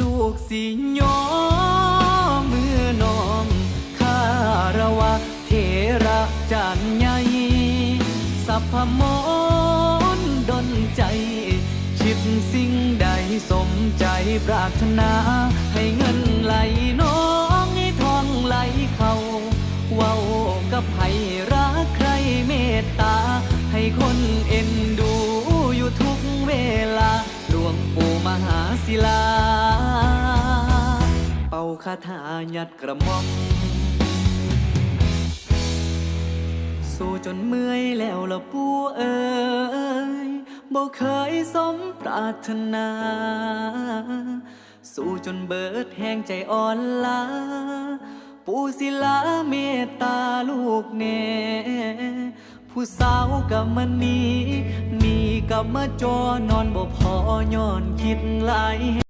ลูกสิยอมือน้อมคารวะเทระจานใหญ่สัพพมนดนใจคิดสิ่งใดสมใจปรารถนา ให้เงินไหลน้องให้ทองไหลเขาเว้ากับไผรักใครเมตตา ให้คนเอ็น คาถายัดกระหม่อม สู้จนเมื่อยแล้วละปูเอ๋ยบ่เคยสมปรารถนา สู้จนเบิดแห้งใจอ่อนลาปูศิลาเมตตาลูกแน่ผู้สาวกับมันนี้ มีกับมาจอนอนบ่พอย้อนคิดหลายแห